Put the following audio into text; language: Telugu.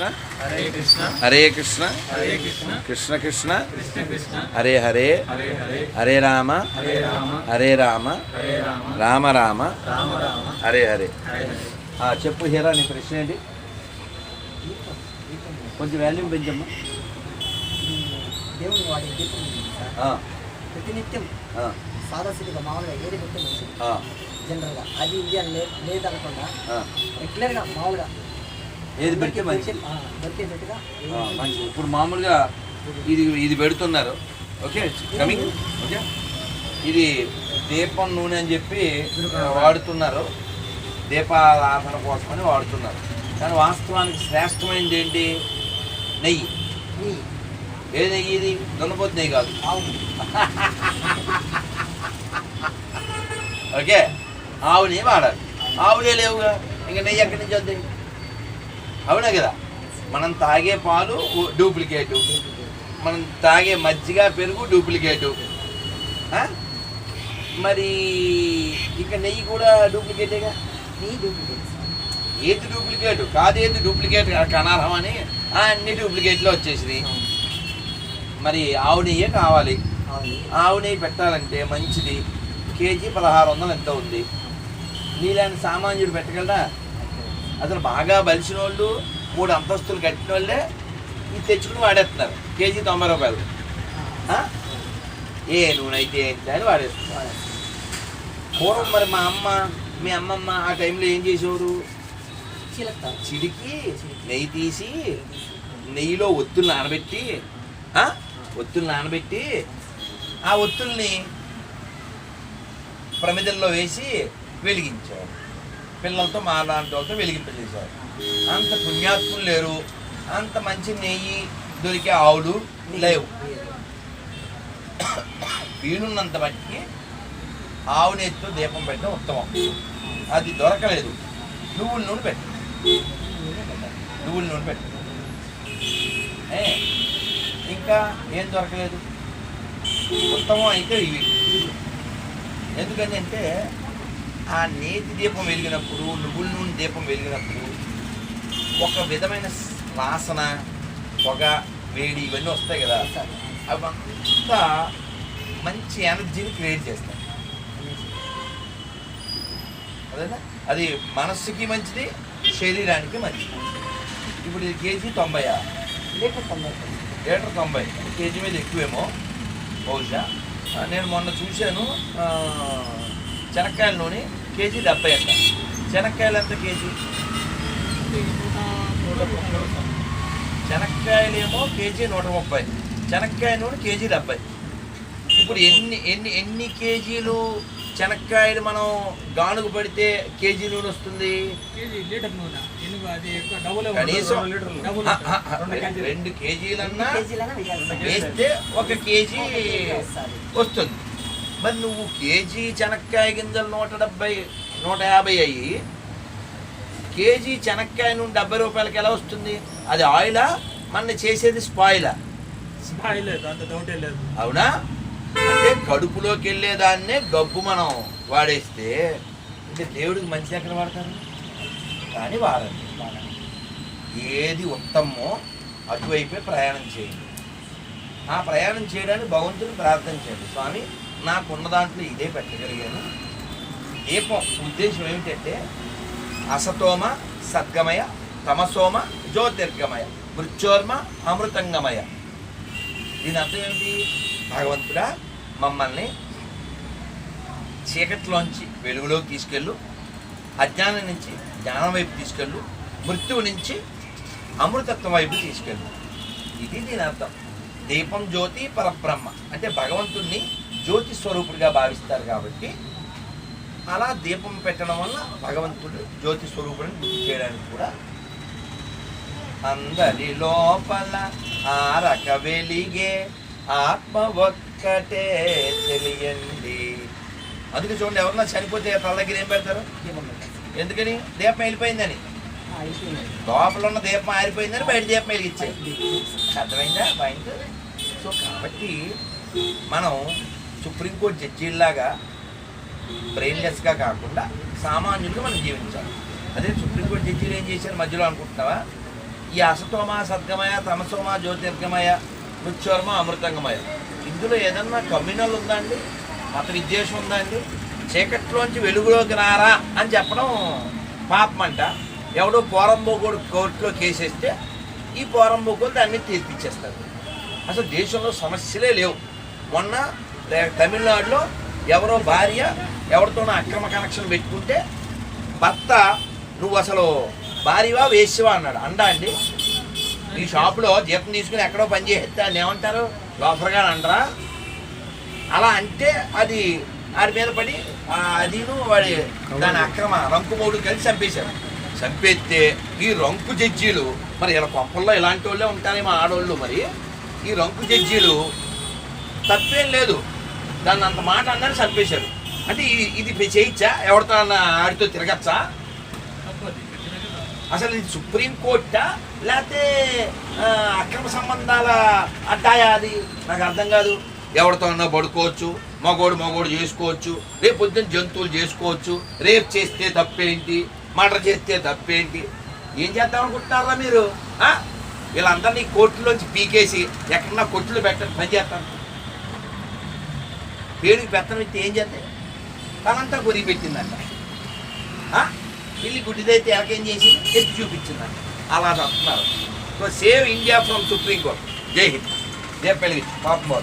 కృష్ణ. హరే కృష్ణ. కృష్ణ. కృష్ణ. కృష్ణ కృష్ణ. కృష్ణ కృష్ణ. హరే హరే. హరే రామ. హరే రామ. రామ. రామ. రామ రామ. రామ రామ. హరే హరే. హరే హరే. ఆ, చెప్పు హీరా నీ ప్రశ్న ఏంటి? కొంచెం వాల్యూమ్ పెంచమ్మా. దేవుని వాడి దీపం ప్రతినిత్యం ఆ, సాదాసిగా మామూలుగా ఏది పెడితే మంచిది ఆ, జనరల్గా. అది ఇది అని లేదనకుండా ఆ. రెగ్యులర్గా మామూలుగా ఏది పెడితే ఆ, మంచిది. ఇప్పుడు మామూలుగా ఇది ఇది పెడుతున్నారు. Okay coming. ఓకే. ఇది దీపం నూనె అని చెప్పి వాడుతున్నారు. దీపారాధన కోసమని వాడుతున్నారు. కానీ వాస్తవానికి శ్రేష్టమైనది ఏంటి? నెయ్యి. ఏ నెయ్యి ఇది? దున్నపోతు నెయ్యి కాదు. ఓకే. ఆవు నెయ్యి వాడాలి. ఆవులే లేవుగా. ఇంకా నెయ్యి ఎక్కడి నుంచి వద్దాయి అవునా కదా? మనం తాగే పాలు డూప్లికేటు. మనం తాగే మజ్జిగ పెరుగు డూప్లికేటు? మరి ఇక నెయ్యి కూడా డూప్లికేటేగా? నీ డూప్లికేట్ సార్. ఏది డూప్లికేట్? కనార్హం అని అన్ని డూప్లికేట్లో వచ్చేసినాయి. మరి ఆవు నెయ్యే కావాలి. ఆవు ఆవు నెయ్యి పెట్టాలంటే మంచిది. కేజీ పదహారు వందలు ఎంత ఉంది. నీలాంటి సామాన్యుడు పెట్టగలరా అసలు బాగా బలిసిన వాళ్ళు మూడు అంతస్తులు కట్టిన వాళ్ళే ఇది తెచ్చుకుని వాడేస్తున్నారు. కేజీ తొంభై రూపాయలు? ఏ నూనె అయితే ఏంటి అని వాడేస్తున్నారు. పూర్వం మరి మా అమ్మ మీ అమ్మమ్మ ఆ టైంలో ఏం చేసేవారు? చీలక చిడికి నెయ్యి తీసి నెయ్యిలో ఒత్తులు నానబెట్టి? ఒత్తులు నానబెట్టి ఆ ఒత్తుల్ని ప్రమిదల్లో వేసి వెలిగించారు పిల్లలతో మా లాంటి వాళ్ళతో వెలిగింపజేశారు. అంత పుణ్యాత్ములు లేరు. అంత మంచి నెయ్యి దొరికే ఆవులు లేవు. వీలున్నంత మట్టికి ఆవు నెయ్యితో దీపం పెట్టడం ఉత్తమం. అది దొరకలేదు. నువ్వుల నూనె పెట్టు. నువ్వుల నూనె పెట్టు. ఇంకా ఏం దొరకలేదు? ఉత్తమం అయితే ఇవి. ఎందుకని అంటే ఆ నేతి దీపం వెలిగినప్పుడు నువ్వుల నూనె దీపం వెలిగినప్పుడు ఒక విధమైన వాసన పొగ వేడి ఇవన్నీ వస్తాయి కదా. అవంతా మంచి ఎనర్జీని క్రియేట్ చేస్తాయి. అదేనా? అది మనస్సుకి మంచిది శరీరానికి మంచిది. ఇప్పుడు ఇది కేజీ తొంభైయా లీటర్ తొంభై. లీటర్ తొంభై. కేజీ మీద ఎక్కువేమో బహుశా. నేను మొన్న చూశాను శనక్కాయల నూనె కేజీ డెబ్బై అంట. శనక్కాయలు ఎంత కేజీ? శనక్కాయలేమో కేజీ నూట ముప్పై. శనక్కాయ నూనె కేజీ డెబ్బై. ఇప్పుడు ఎన్ని ఎన్ని ఎన్ని కేజీలు శనక్కాయలు మనం గానుగు పడితే కేజీ నూనె వస్తుంది? రెండు కేజీలన్నా. వేస్తే ఒక కేజీ వస్తుంది. మరి నువ్వు కేజీ శనక్కాయ గింజలు నూట డెబ్బై నూట యాభై అయ్యి కేజీ శనక్కాయ నుండి డెబ్బై రూపాయలకి ఎలా వస్తుంది? అది ఆయిలా మన చేసేది స్పాయిలా అవునా? అంటే కడుపులోకి వెళ్ళేదాన్నే గబ్బు మనం వాడేస్తే అంటే దేవుడికి మంచి ఎక్కడ వాడతారు? కానీ వాడండి ఏది ఉత్తమో అటువైపే ప్రయాణం చేయండి. ఆ ప్రయాణం చేయడానికి భగవంతుని ప్రార్థన చేయండి. స్వామి నాకున్న దాంట్లో ఇదే పెట్టగలిగాను. దీపం ఉద్దేశం ఏమిటంటే అసతోమ సద్గమయ తమసోమ జ్యోతిర్గమయ మృత్యోర్మ అమృతంగమయ. దీని అర్థం ఏమిటి? భగవంతుడా మమ్మల్ని చీకట్లోంచి వెలుగులోకి తీసుకెళ్ళు అజ్ఞానం నుంచి జ్ఞానం వైపు తీసుకెళ్ళు మృత్యువు నుంచి అమృతత్వం వైపు తీసుకెళ్ళు. ఇది దీని అర్థం. దీపం జ్యోతి పరబ్రహ్మ. అంటే భగవంతుణ్ణి జ్యోతి స్వరూపుడిగా భావిస్తారు కాబట్టి అలా దీపం పెట్టడం వల్ల భగవంతుడు జ్యోతి స్వరూపుడిని గుర్తు చేయడానికి కూడా అందరి లోపల ఆరక వెలిగే ఆత్మ ఒక్కటే తెలియండి. అందుకే చూడండి ఎవరన్నా చనిపోతే తల దగ్గర ఏం పెడతారు. ఎందుకని? దీపం వెళ్ళిపోయిందని. లోపల ఉన్న దీపం ఆరిపోయిందని బయట దీపం వెలిగించాయి అర్థమైందా? పాయింట్. సో కాబట్టి మనం సుప్రీంకోర్టు జడ్జీల్లాగా బ్రెయిన్లెస్గా కాకుండా సామాన్యులుగా మనం జీవించాలి. అదే సుప్రీంకోర్టు జడ్జీలు ఏం చేశారు మధ్యలో అనుకుంటున్నావా? ఈ అసతోమ సద్గమయ తమసోమ జ్యోతిర్గమయ మృత్యోర్మ అమృతంగమయ. ఇందులో ఏదన్నా కమ్యూనల్ ఉందండి? మత విద్వేషం ఉందా అండి చీకట్లోంచి వెలుగులోకి రారా అని చెప్పడం పాపం అంట ఎవడో పోరంబోగోడు కోర్టులో కేసేస్తే ఈ పోరంబోగోడు దాన్ని తీర్పిచ్చేస్తారు. అసలు దేశంలో సమస్యలే లేవు. మొన్న తమిళనాడులో ఎవరో భార్య ఎవరితోనో అక్రమ కనెక్షన్ పెట్టుకుంటే భర్త నువ్వు అసలు భార్యవా వేసివా అన్నాడు. అండా అండి ఈ షాపులో జీతం తీసుకుని ఎక్కడో పని చేస్తే అని ఏమంటారు? లోపలగా అంటారా అలా అంటే అది వాడి మీద పడి అదిను వాడి దాని అక్రమ రంకు మూడు కలిసి చంపేశారు. చంపేస్తే ఈ రంకు జడ్జీలు మరి ఇలా కొప్పల్లో ఇలాంటి వాళ్ళే ఉంటారేమో ఆడవాళ్ళు మరి ఈ రంకు జడ్జీలు తప్పేం లేదు. దాన్ని అంత మాట అన్నారు చంపేశారు. అంటే ఇది- చేయొచ్చా? ఎవరితో ఆడితో తిరగచ్చా? అసలు ఇది సుప్రీం కోర్టా? లేకపోతే అక్రమ సంబంధాల అడ్డాయా అది? నాకు అర్థం కాదు. ఎవరితో అన్నా పడుకోవచ్చు మగోడు మగోడు చేసుకోవచ్చు రేపు పొద్దున్న జంతువులు చేసుకోవచ్చు రేపు చేస్తే తప్పేంటి మర్డర్ చేస్తే తప్పేంటి? ఏం చేద్దాం అనుకుంటున్నారా మీరు? వీళ్ళందరినీ కోర్టులోంచి పీకేసి ఎక్కడన్నా కొట్లు పెట్టండి పని చేస్తాను పేరుకి పెత్తనం ఇస్తే ఏం చేస్తే తనంతా కొరిగి పెట్టిందంట. పిల్లి గుడ్డిదైతే ఎలకేం చేసి ఎత్తి చూపించిందంట. అలా చెప్తున్నారు so save India from Supreme Court. జై హింద్. జై పెళ్ళి పాపం